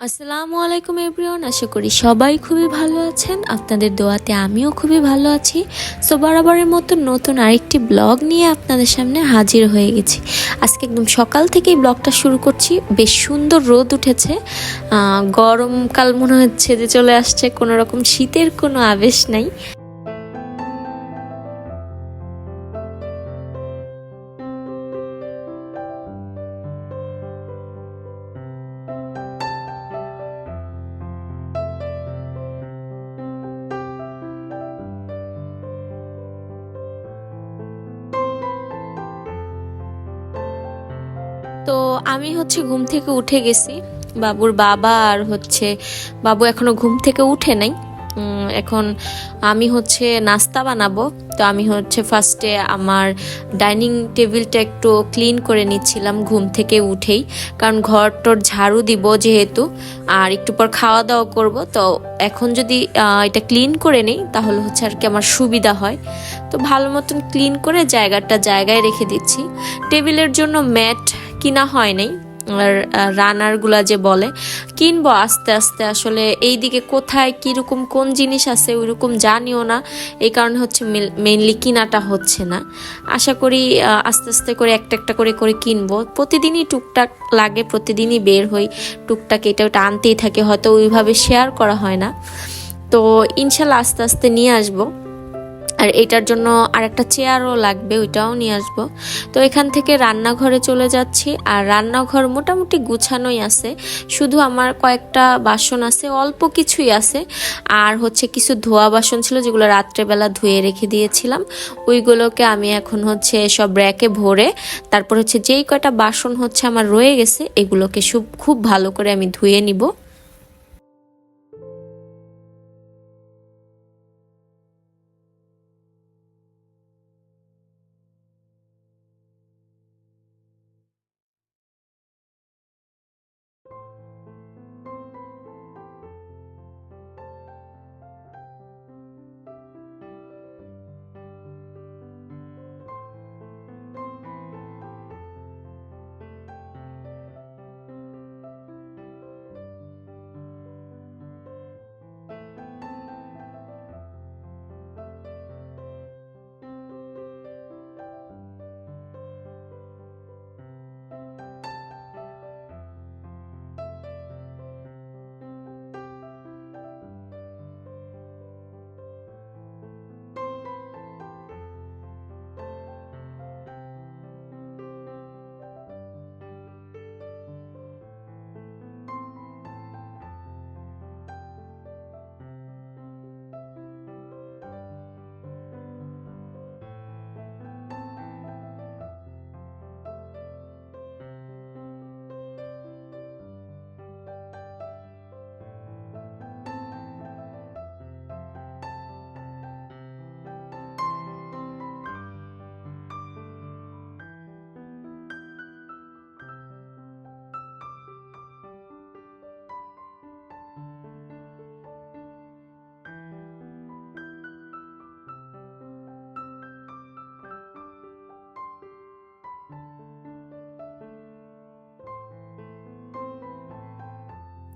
আসসালামু আলাইকুম এভরিওয়ান, আশা করি সবাই খুবই ভালো আছেন। আপনাদের দোয়াতে আমিও খুবই ভালো আছি। সো বরাবরের মতো নতুন আরেকটি ব্লগ নিয়ে আপনাদের সামনে হাজির হয়ে গেছি। আজকে একদম সকাল থেকেই ব্লগটা শুরু করছি। বেশ সুন্দর রোদ উঠেছে। গরমকাল মনে হচ্ছে যে চলে আসছে। কোনো রকম শীতের কোনো আবেশ নাই। তো আমি হচ্ছে ঘুম থেকে উঠে গেছি। বাবুর বাবা আর হচ্ছে, বাবু এখনও ঘুম থেকে উঠে নাই। এখন আমি হচ্ছে নাস্তা বানাবো। তো আমি হচ্ছে ফার্স্টে আমার ডাইনিং টেবিলটা একটু ক্লিন করে নিচ্ছিলাম ঘুম থেকে উঠেই। কারণ ঘরটোর ঝাড়ু দিব যেহেতু, আর একটু পর খাওয়া দাওয়া করব। তো এখন যদি এটা ক্লিন করে নিই, তাহলে হচ্ছে আর কি আমার সুবিধা হয়। তো ভালো মতন ক্লিন করে জায়গাটা জায়গায় রেখে দিচ্ছি। টেবিলের জন্য ম্যাট কিনা হয় নাই রানারগুলা যে বলে, কিনবো আস্তে আস্তে আসলে এই দিকে কোথায়, কীরকম, কোন জিনিস আছে ওইরকম জানিও না, এই কারণে হচ্ছে মেনলি কিনাটা হচ্ছে না। আশা করি আস্তে আস্তে করে একটা একটা করে করে কিনবো। প্রতিদিনই টুকটাক লাগে, প্রতিদিনই বের হই, টুকটাক এটা ওটা আনতেই থাকে, হয়তো ওইভাবে শেয়ার করা হয় না। তো ইনশাল্লাহ আস্তে আস্তে নিয়ে আসব। আর এটার জন্য আর একটা চেয়ারও লাগবে, ওইটাও নিয়ে আসব। তো এখান থেকে রান্নাঘরে চলে যাচ্ছি, আর রান্নাঘর মোটামুটি গুছানোই আছে। শুধু আমার কয়েকটা বাসন আছে, অল্প কিছুই আছে। আর হচ্ছে কিছু ধোয়া বাসন ছিল, যেগুলো রাত্রেবেলা ধুয়ে রেখে দিয়েছিলাম। ওইগুলোকে আমি এখন হচ্ছে সব র্যাকে ভরে, তারপর হচ্ছে যেই কয়টা বাসন হচ্ছে আমার রয়ে গেছে, এগুলোকে খুব ভালো করে আমি ধুয়ে নিব।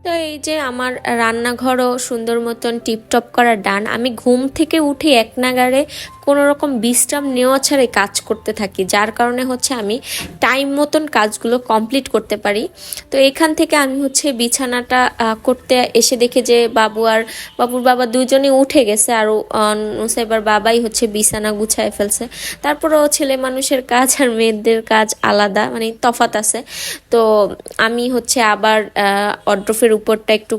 তো এই যে আমার রান্নাঘরও সুন্দর মতন টিপটপ করা ডান, আমি ঘুম থেকে উঠে এক নাগারে কোনো রকম বিশ্রাম নেওয়া ছাড়াই কাজ করতে থাকি, যার কারণে হচ্ছে আমি টাইম মতন কাজগুলো কমপ্লিট করতে পারি। তো এখান থেকে আমি হচ্ছে বিছানাটা করতে এসে দেখে যে বাবু আর বাবুর বাবা দুজনে উঠে গেছে, আর নুসাইবার বাবাই হচ্ছে বিছানা গুছায় ফেলছে। তারপরেও ছেলে মানুষের কাজ আর মেয়েদের কাজ আলাদা মানে তফাত আছে। তো আমি হচ্ছে আবার অড্রফের উপরটা একটু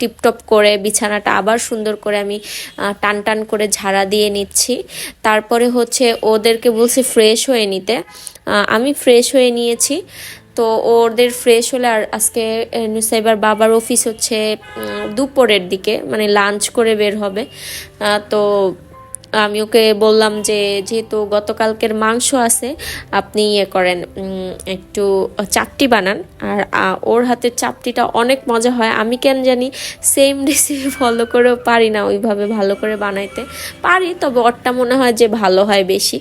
টিপটপ করে, বিছানাটা আবার সুন্দর করে আমি টান টান করে ঝাড়া দিয়ে নিচ্ছি। তারপরে হচ্ছে ওদেরকে বলছি ফ্রেশ হয়ে নিতে। আমি ফ্রেশ হয়ে নিয়েছি। তো ওদের ফ্রেশ হলে আর আজকে নুসাইবার বাবার অফিস হচ্ছে দুপুরের দিকে মানে লাঞ্চ করে বের হবে। তো আমি ওকে বললাম যে, যেহেতু গতকালকের মাংস আছে, আপনি ইয়ে করেন একটু চাপটি বানান। আর ওর হাতের চাপটিটা অনেক মজা হয়। আমি কেন জানি সেম রেসিপি ফলো করেও পারি না ওইভাবে ভালো করে বানাইতে। পারি, তবে ওরটা মনে হয় যে ভালো হয় বেশি।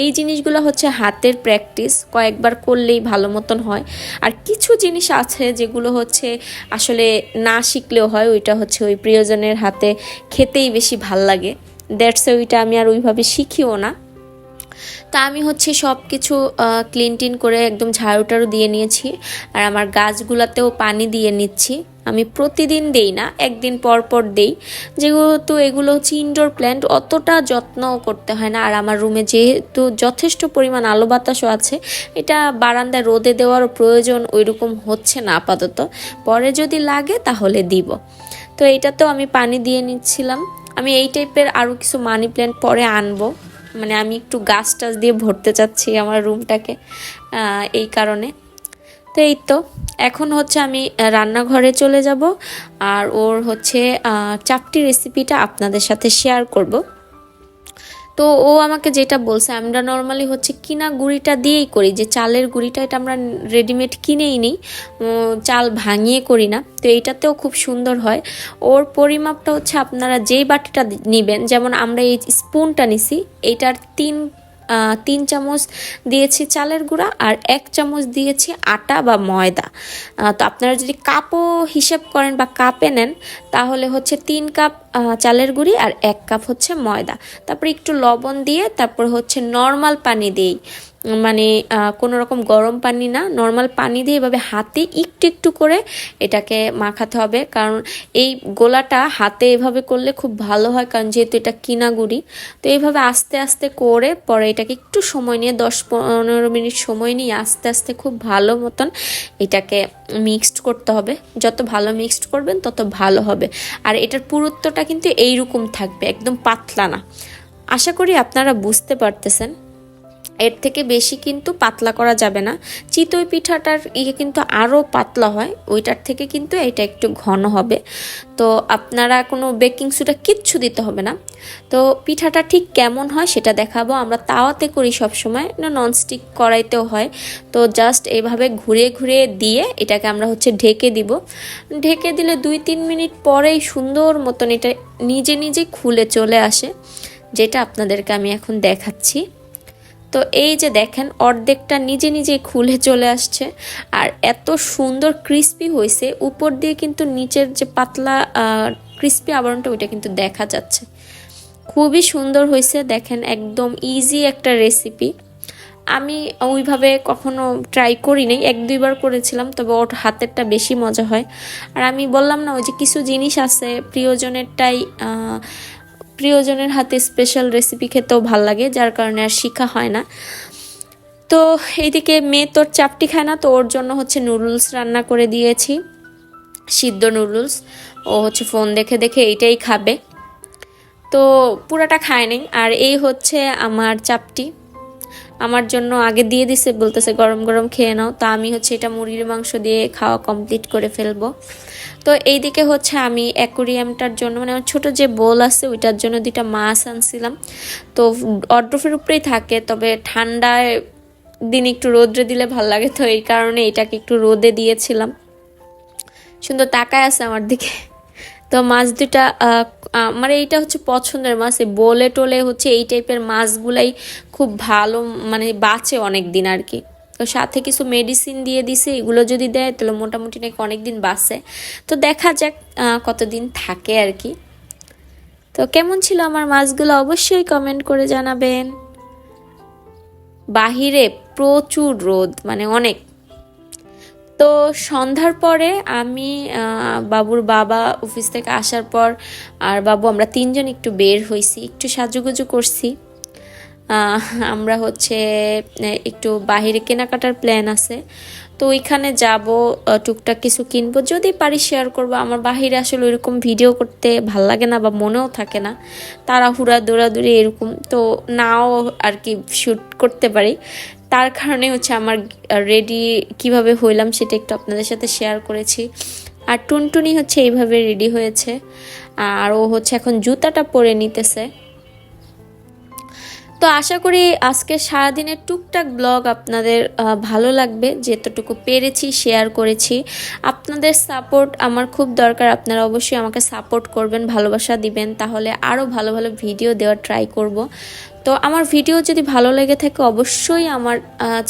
এই জিনিসগুলো হচ্ছে হাতের প্র্যাকটিস কয়েকবার করলেই ভালো মতন হয়। আর কিছু জিনিস আছে যেগুলো হচ্ছে আসলে না শিখলেও হয়, ওইটা হচ্ছে ওই প্রিয়জনের হাতে খেতেই বেশি ভালো লাগে। দ্যাটস ওইটা আমি আর ওইভাবে শিখিও না। তা আমি হচ্ছে সব কিছু ক্লিন টিন করে একদম ঝাড়ু টাড়ু দিয়ে নিয়েছি। আর আমার গাছগুলাতেও পানি দিয়ে নিচ্ছি। আমি প্রতিদিন দেই না, একদিন পর পর দেই। যেহেতু এগুলো হচ্ছে ইনডোর প্ল্যান্ট অতটা যত্নও করতে হয় না। আর আমার রুমে যেহেতু যথেষ্ট পরিমাণ আলো বাতাসও আছে, এটা বারান্দায় রোদে দেওয়ারও প্রয়োজন ওইরকম হচ্ছে না আপাতত। পরে যদি লাগে তাহলে দিব। তো এইটাতেও আমি পানি দিয়ে নিচ্ছিলাম। আমি এই টাইপের আরও কিছু মানি প্ল্যান্ট পরে আনব। মানে আমি একটু গাছ টাছ দিয়ে ভরতে চাচ্ছি আমার রুমটাকে এই কারণে। তো এই তো, এখন হচ্ছে আমি রান্নাঘরে চলে যাব। আর ওর হচ্ছে চাপটি রেসিপিটা আপনাদের সাথে শেয়ার করব। তো ও আমাকে যেটা বলছে, আমরা নর্মালি হচ্ছে কিনা গুঁড়িটা দিয়েই করি, যে চালের গুঁড়িটা এটা আমরা রেডিমেড কিনেই নিই চাল ভাঙিয়ে করি না, তো এইটাতেও খুব সুন্দর হয়। ওর পরিমাপটা হচ্ছে আপনারা যেই বাটিটা নেবেন, যেমন আমরা এই স্পুনটা নিছি, এইটার তিন তিন চামচ দিয়েছি চালের গুঁড়া আর এক চামচ দিয়েছি আটা বা ময়দা। তো আপনারা যদি কাপও হিসেব করেন বা কাপে নেন, তাহলে হচ্ছে তিন কাপ চালের গুঁড়ি আর এক কাপ হচ্ছে ময়দা। তারপরে একটু লবণ দিয়ে তারপর হচ্ছে নর্মাল পানি দিই মানে কোনো রকম গরম পানি না নর্মাল পানি দিয়ে এভাবে হাতে একটু একটু করে এটাকে মাখাতে হবে। কারণ এই গোলাটা হাতে এভাবে করলে খুব ভালো হয়, কারণ যেহেতু এটা কিনা গুড়ি, তো এইভাবে আস্তে আস্তে করে পরে এটাকে একটু সময় নিয়ে, দশ পনেরো মিনিট সময় নিয়ে আস্তে আস্তে খুব ভালো মতন এটাকে মিক্সড করতে হবে। যত ভালো মিক্সড করবেন, তত ভালো হবে। আর এটার পুরুত্বটা কিন্তু এইরকম থাকবে, একদম পাতলা না। আশা করি আপনারা বুঝতে পারতেছেন। এর থেকে বেশি কিন্তু পাতলা করা যাবে না। চিতই পিঠাটার ইয়ে কিন্তু আরও পাতলা হয়, ওইটার থেকে কিন্তু এটা একটু ঘন হবে। তো আপনারা কোনো বেকিং সোডা কিচ্ছু দিতে হবে না। তো পিঠাটা ঠিক কেমন হয় সেটা দেখাবো। আমরা তাওয়াতে করি সবসময়, না ননস্টিক কড়াইতেও হয়। তো জাস্ট এইভাবে ঘুরে ঘুরে দিয়ে এটাকে আমরা হচ্ছে ঢেকে দিব। ঢেকে দিলে দুই তিন মিনিট পরেই সুন্দর মতন এটা নিজে নিজে খুলে চলে আসে, যেটা আপনাদেরকে আমি এখন দেখাচ্ছি। তো এই যে দেখেন, অর্ধেকটা নিজে নিজে খুলে চলে আসছে। আর এত সুন্দর ক্রিস্পি হয়েছে উপর দিয়ে কিন্তু নিচের যে পাতলা ক্রিস্পি আবরণটা, ওইটা কিন্তু দেখা যাচ্ছে। খুবই সুন্দর হয়েছে দেখেন, একদম ইজি একটা রেসিপি আমি ওইভাবে কখনো ট্রাই করিনি এক দুইবার করেছিলাম, তবে ওর হাতেরটা বেশি মজা হয়। আর আমি বললাম না, ওই যে কিছু জিনিস আছে, প্রিয়জনেরটাই প্রিয়জনের হাতে স্পেশাল রেসিপি খেতেও ভালো লাগে, যার কারণে আর শিখা হয় না। তো এইদিকে মেয়ে তোর চাপটি খায় না, তো ওর জন্য হচ্ছে নুডলস রান্না করে দিয়েছি, সিদ্ধ নুডলস ও হচ্ছে ফোন দেখে দেখে এইটাই খাবে। তো পুরাটা খায় নাই, আর এই হচ্ছে আমার চাপটি। আমার জন্য আগে দিয়ে দিছে, বলতেছে গরম গরম খেয়ে নাও। তা আমি হচ্ছে এটা মুরগির মাংস দিয়ে খাওয়া কমপ্লিট করে ফেলব। তো এইদিকে হচ্ছে আমি অ্যাকোরিয়ামটার জন্য মানে আমার ছোট যে বোল আছে ওইটার জন্য দুইটা মাছ আনছিলাম। তো অড্রফের উপরেই থাকে, তবে ঠান্ডায় দিন একটু রোদ্রে দিলে ভালো লাগে। তো এই কারণে এটাকে একটু রোদে দিয়েছিলাম। সুন্দর তাকায় আছে আমার দিকে। তো মাছ দুটা আমার এইটা হচ্ছে পছন্দের মাছ। এই বলে টোলে হচ্ছে এই টাইপের মাছগুলাই খুব ভালো মানে বাঁচে অনেক দিন আর কি। তো সাথে কিছু মেডিসিন দিয়ে দিছে, এগুলো যদি দেয়, তাহলে মোটামুটি নাকি অনেক দিন বাঁচে। তো দেখা যাক কতদিন থাকে আর কি। তো কেমন ছিল আমার মাছগুলো অবশ্যই কমেন্ট করে জানাবেন। বাহিরে প্রচুর রোদ মানে অনেক। তো সন্ধ্যার পরে আমি বাবুর বাবা অফিস থেকে আসার পর আর বাবু, আমরা তিনজন একটু বের হয়েছি একটু সাজুগুজু করছি। আমরা হচ্ছে একটু বাহিরে কেনাকাটার প্ল্যান আছে। তো ওইখানে যাব টুকটাক কিছু কিনবো। যদি পারি শেয়ার করব। আমার বাহিরে আসলে ওইরকম ভিডিও করতে ভালো লাগে না বা মনেও থাকে না। তাড়াহুড়া, দৌড়াদৌড়ি এরকম। তো নাও আর কি শ্যুট করতে পারি। তার কারণে হচ্ছে আমার রেডি কীভাবে হইলাম সেটা একটু আপনাদের সাথে শেয়ার করেছি। আর টুনটুনি হচ্ছে এইভাবে রেডি হয়েছে। আর ও হচ্ছে এখন জুতাটা পরে নিতেছে। তো আশা করি আজকে সারাদিনের টুকটাক ব্লগ আপনাদের ভালো লাগবে। যেতটুকু পেরেছি শেয়ার করেছি। আপনাদের সাপোর্ট আমার খুব দরকার। আপনারা অবশ্যই আমাকে সাপোর্ট করবেন, ভালোবাসা দিবেন। তাহলে আরও ভালো ভালো ভিডিও দেওয়ার ট্রাই করব। তো আমার ভিডিও যদি ভালো লেগে থাকে, অবশ্যই আমার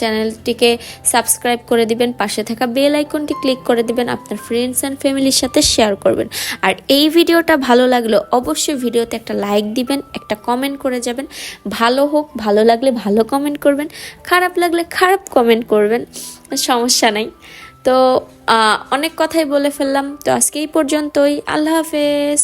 চ্যানেলটিকে সাবস্ক্রাইব করে দিবেন, পাশে থাকা বেল আইকনটি ক্লিক করে দিবেন, আপনার ফ্রেন্ডস অ্যান্ড ফ্যামিলির সাথে শেয়ার করবেন। আর এই ভিডিওটা ভালো লাগলে, অবশ্যই ভিডিওতে একটা লাইক দিবেন, একটা কমেন্ট করে যাবেন। ভালো হোক, ভালো লাগলে ভালো কমেন্ট করবেন, খারাপ লাগলে খারাপ কমেন্ট করবেন, সমস্যা নাই। তো অনেক কথাই বলে ফেললাম, তো আজকে এই পর্যন্তই, আল্লাহ হাফেজ।